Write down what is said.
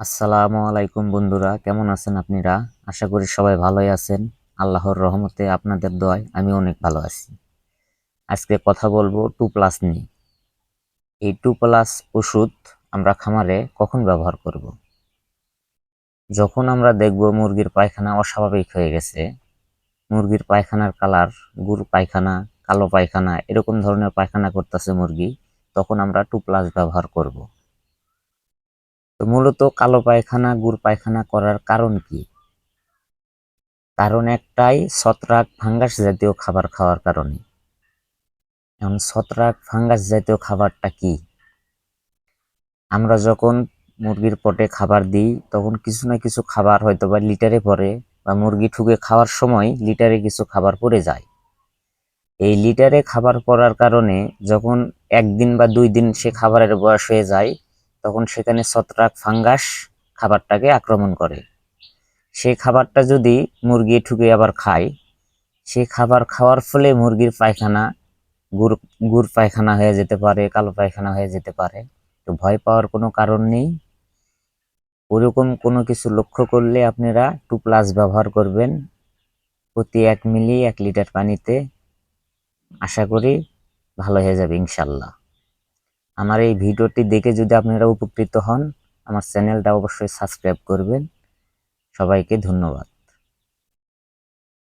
আসসালামু আলাইকুম বন্ধুরা, কেমন আছেন আপনারা আশা করি সবাই ভালোই আছেন আল্লাহর রহমতে আপনাদের দোয়ায় আমি অনেক ভালো আছি আজকে কথা বলব টু প্লাস নিয়ে এই টু প্লাস ওষুধ আমরা খামারে কখন ব্যবহার করব। যখন আমরা দেখব মুরগির পায়খানা অস্বাভাবিক হয়ে গেছে, মুরগির পায়খানার কালার, গুড় পায়খানা, কালো পায়খানা, এরকম ধরনের পায়খানা করতেছে মুরগি, তখন আমরা টু প্লাস ব্যবহার করব। তো মূলত কালো পায়খানা, গুড় পায়খানা করার কারণ কি? কারণ একটাই, ছত্রাক ফাঙ্গাস জাতীয় খাবার খাওয়ার কারণে। এখন ছত্রাক ফাঙ্গাস জাতীয় খাবারটা কি? আমরা যখন মুরগির পটে খাবার দিই, তখন কিছু না কিছু খাবার হয়তো বা লিটারে পড়ে বা মুরগি ঠুকে খাওয়ার সময় লিটারে কিছু খাবার পড়ে যায়। এই লিটারে খাবার পড়ার কারণে যখন একদিন বা দুই দিন সে খাবারের বয়স হয়ে যায় তখন সেখানে ছত্রাক ফাঙ্গাস খাবারটাকে আক্রমণ করে। সেই খাবারটা যদি মুরগি ঠুকে আবার খায় সেই খাবার খাওয়ার ফলে মুরগির পায়খানা গুড় গুড় পায়খানা হয়ে যেতে পারে, কালো পায়খানা হয়ে যেতে পারে। তো ভয় পাওয়ার কোনো কারণ নেই। ওরকম কোনো কিছু লক্ষ্য করলে আপনারা টু প্লাস ব্যবহার করবেন প্রতি এক মিলি এক লিটার পানিতে। আশা করি ভালো হয়ে যাবে ইনশাল্লাহ। আমার এই ভিডিওটি দেখে যদি আপনারা উপকৃত হন, আমার চ্যানেলটা অবশ্যই সাবস্ক্রাইব করবেন। সবাইকে ধন্যবাদ।